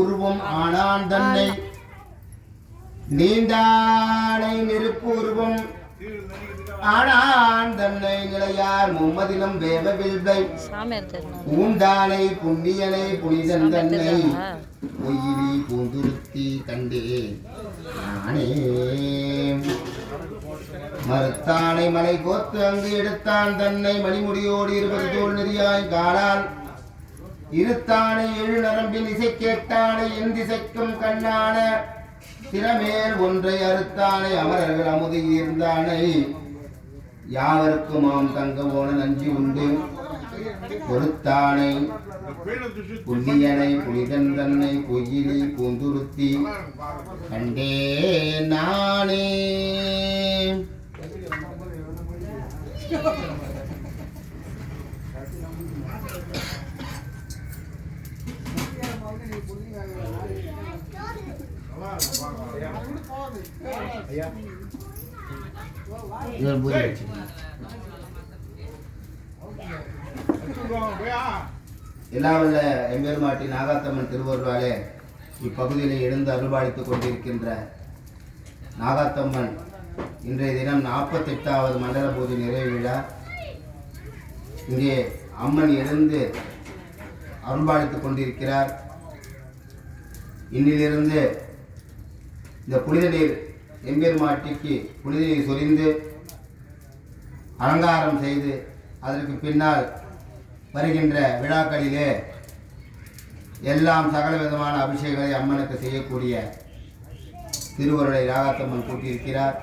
உருவம் ஆனான் தன்னை. நீண்டானை நெருப்பு உருவம் ஆனான் தன்னை. நிலையார் மும்மதிலும் வேவ வில்வை சாமியார் புண்ணியனை புனிதன் தன்னை. பொய்யிலி பூந்துருத்தி கண்டே நானே. மறுத்தானை மலை கோத்து அங்கு எடுத்தான் தன்னை. மணிமுடியோடு இருபது தோல் நெறியாய் காணான் இருத்தானை எழு நரம்பில் இசை கேட்டானை என் திசைக்கும் கண்ணான. திறமேல் ஒன்றை அறுத்தானை அமரர்கள் அமுது இருந்தானை தங்க போன நன்றி உண்டு. பொறுத்தானை புள்ளியனை புனிதன் தன்னை பொய்யிலி பூந்துருத்தி. கண்டே நானே. இவர் பூஜை எல்லாம் வல்ல எம்பெருமாட்டி நாகாத்தம்மன் திருவருளாலே இப்பகுதியில் எழுந்து அருள்பாலித்துக் கொண்டிருக்கின்ற நாகாத்தம்மன் இன்றைய தினம் நாற்பத்தெட்டாவது மண்டல பூஜை நிறைவு விழா. இங்கே அம்மன் எழுந்து அருள்பாலித்துக் கொண்டிருக்கிறார். இன்னிலிருந்து இந்த புனித நீர் எம்பெருமாட்டிக்கு புனித நீர் சொரிந்து அலங்காரம் செய்து அதற்கு பின்னால் வருகின்ற விழாக்களிலே எல்லாம் சகல விதமான அபிஷேகங்களை அம்மனுக்கு செய்யக்கூடிய திருவருளை ராகாத்தம்மன் கூட்டியிருக்கிறார்.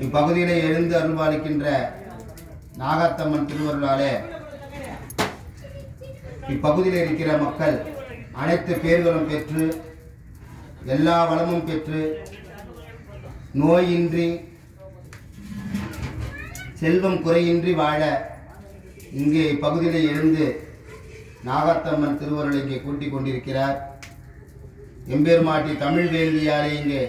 இப்பகுதியிலே எழுந்து அருள்பாலிக்கின்ற நாகாத்தம்மன் திருவருளாலே இப்பகுதியில் இருக்கிற மக்கள் அனைத்து பேர்களும் பெற்று எல்லா வளமும் பெற்று நோயின்றி செல்வம் குறையின்றி வாழ இங்கே இப்பகுதியில் எழுந்து நாகத்தம்மன் திருவருளை இங்கே கூட்டிக் கொண்டிருக்கிறார். எம்பெருமாட்டி தமிழ் வேள்வியாலே இங்கே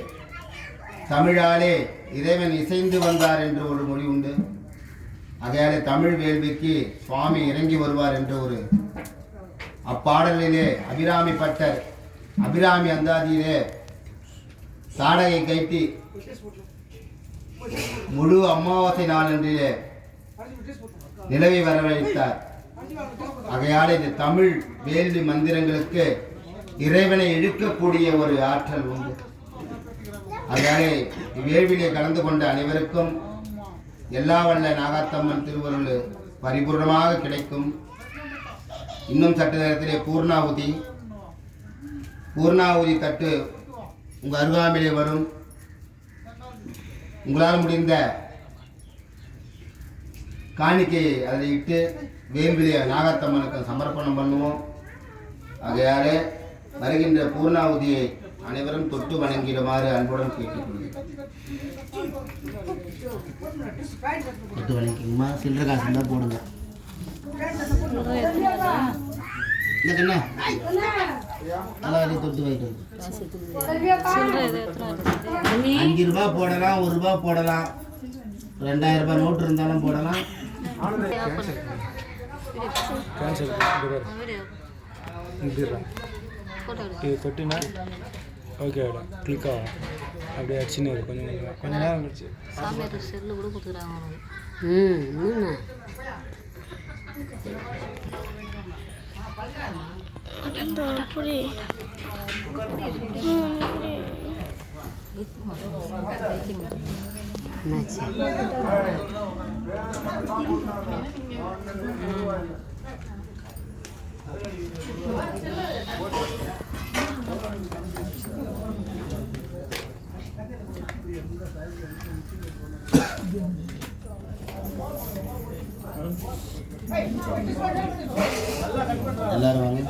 தமிழாலே இறைவன் இசைந்து வந்தார் என்று ஒரு மொழி உண்டு. அதையாலே தமிழ் வேள்விக்கு சுவாமி இறங்கி வருவார் என்ற ஒரு அப்பாடலிலே அபிராமி பட்டர் அபிராமி அந்தாதியிலே சாடகை கைட்டி முழு அமாவாசை நாளன்றிலே நிலவை வரவழைத்தார். ஆகையால் இந்த தமிழ் வேள்வி மந்திரங்களுக்கு இறைவனை இழுக்கக்கூடிய ஒரு ஆற்றல் உண்டு. அதனாலே இவ்வேள்விலே கலந்து கொண்ட அனைவருக்கும் எல்லா வல்ல நாகாத்தம்மன் திருவருள் பரிபூர்ணமாக கிடைக்கும். இன்னும் சட்ட நேரத்திலே பூர்ணாவுதி பூர்ணாவுதி தட்டு உங்கள் அருகாமையிலே வரும். உங்களால் முடிந்த காணிக்கையை அதில் இட்டு வேம்பிலே நாகத்தம்மனுக்கு சமர்ப்பணம் பண்ணுவோம். ஆகையாலே வருகின்ற பூர்ணாவுதியை அனைவரும் தொட்டு வணங்கிடுமாறு அன்புடன் கேட்டுக்கொள்கிறேன். தொட்டு வணங்கிங்கம்மா சில்லற காசு இருந்தால் போடுங்க. இந்த தொட்டு? அஞ்சு ரூபா போடலாம் ஒரு ரூபா போடலாம். ரெண்டாயிரம் ரூபாய் நோட்டு இருந்தாலும் போடலாம். இது தொட்டினா ஓகே ஆகிடும் கிளிக் ஆகும். அப்படியே அடிச்சுன்னு கொஞ்சம் கொஞ்சம் கொஞ்ச நேரம் கழிச்சு. சாமியார் செல்லு கூட 나 뿌리. 응, 뿌리. 맞아. எல்லாரும் வாங்க.